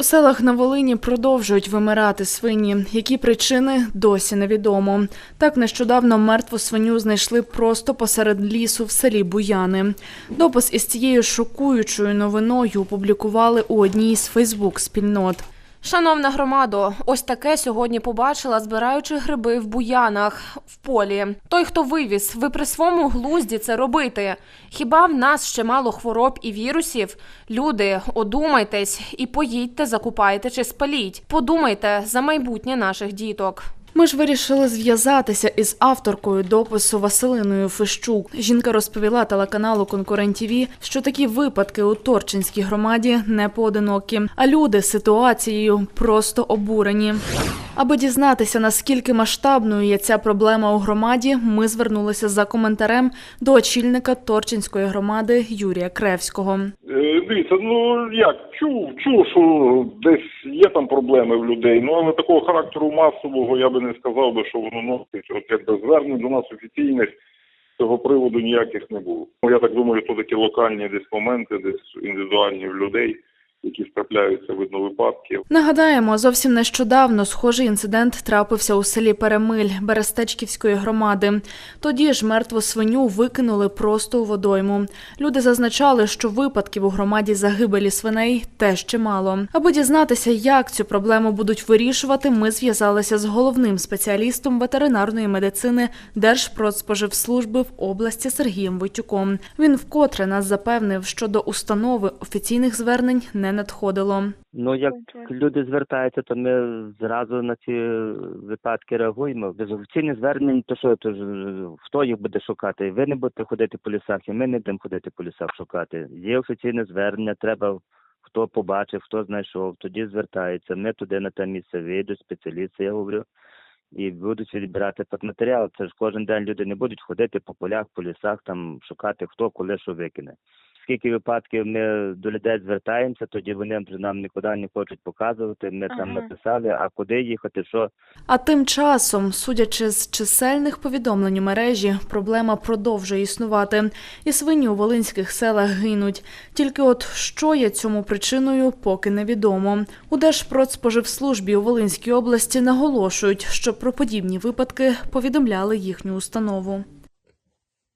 У селах на Волині продовжують вимирати свині. Які причини досі невідомо. Так нещодавно мертву свиню знайшли просто посеред лісу в селі Буяни. Допис із цією шокуючою новиною опублікували у одній з Фейсбук-спільнот. Шановна громадо, ось таке сьогодні побачила, збираючи гриби в буянах в полі. Той, хто вивіз, ви при своєму глузді це робити. Хіба в нас ще мало хвороб і вірусів? Люди, одумайтесь і поїдьте, закупайте чи спаліть. Подумайте за майбутнє наших діток. Ми ж вирішили зв'язатися із авторкою допису Василиною Фищук. Жінка розповіла телеканалу Конкурент ТІВІ, що такі випадки у Торчинській громаді не поодинокі, а люди ситуацією просто обурені. Аби дізнатися, наскільки масштабною є ця проблема у громаді, ми звернулися за коментарем до очільника Торчинської громади Юрія Кревського. Е, Дивіться, ну як, чув, чув, що десь є там проблеми в людей, ну але такого характеру масового я би не сказав би, що воно носить. От якби звернень до нас офіційних цього приводу ніяких не було. Ну, Я так думаю, то такі локальні десь моменти, десь індивідуальні в людей, які трапляються видно випадки. Нагадаємо, зовсім нещодавно схожий інцидент трапився у селі Перемиль Берестечківської громади. Тоді ж мертву свиню викинули просто у водойму. Люди зазначали, що випадків у громаді загибелі свиней теж чимало. Аби дізнатися, як цю проблему будуть вирішувати, ми зв'язалися з головним спеціалістом ветеринарної медицини Держпродспоживслужби в області Сергієм Войтюком. Він вкотре нас запевнив, що до установи офіційних звернень не надходило. Ну, як люди звертаються, то ми зразу на ці випадки реагуємо. Безофіційні звернення, то що то ж хто їх буде шукати? Ви не будете ходити по лісах, і ми не будемо ходити по лісах шукати. Є офіційне звернення, треба хто побачив, хто знайшов, тоді звертається. Ми туди на те місце вийдуть, спеціалісти, я говорю, і будуть відбирати матеріал. Це ж кожен день люди не будуть ходити по полях, по лісах, там шукати хто коли що викине. Скільки випадків ми до людей звертаємося, тоді вони нам нікуди не хочуть показувати. Ми там написали, а куди їхати, що А тим часом, судячи з чисельних повідомлень у мережі, проблема продовжує існувати, і свині у волинських селах гинуть. Тільки от що є цьому причиною, поки невідомо. У Держпродспоживслужбі у Волинській області наголошують, що про подібні випадки повідомляли їхню установу.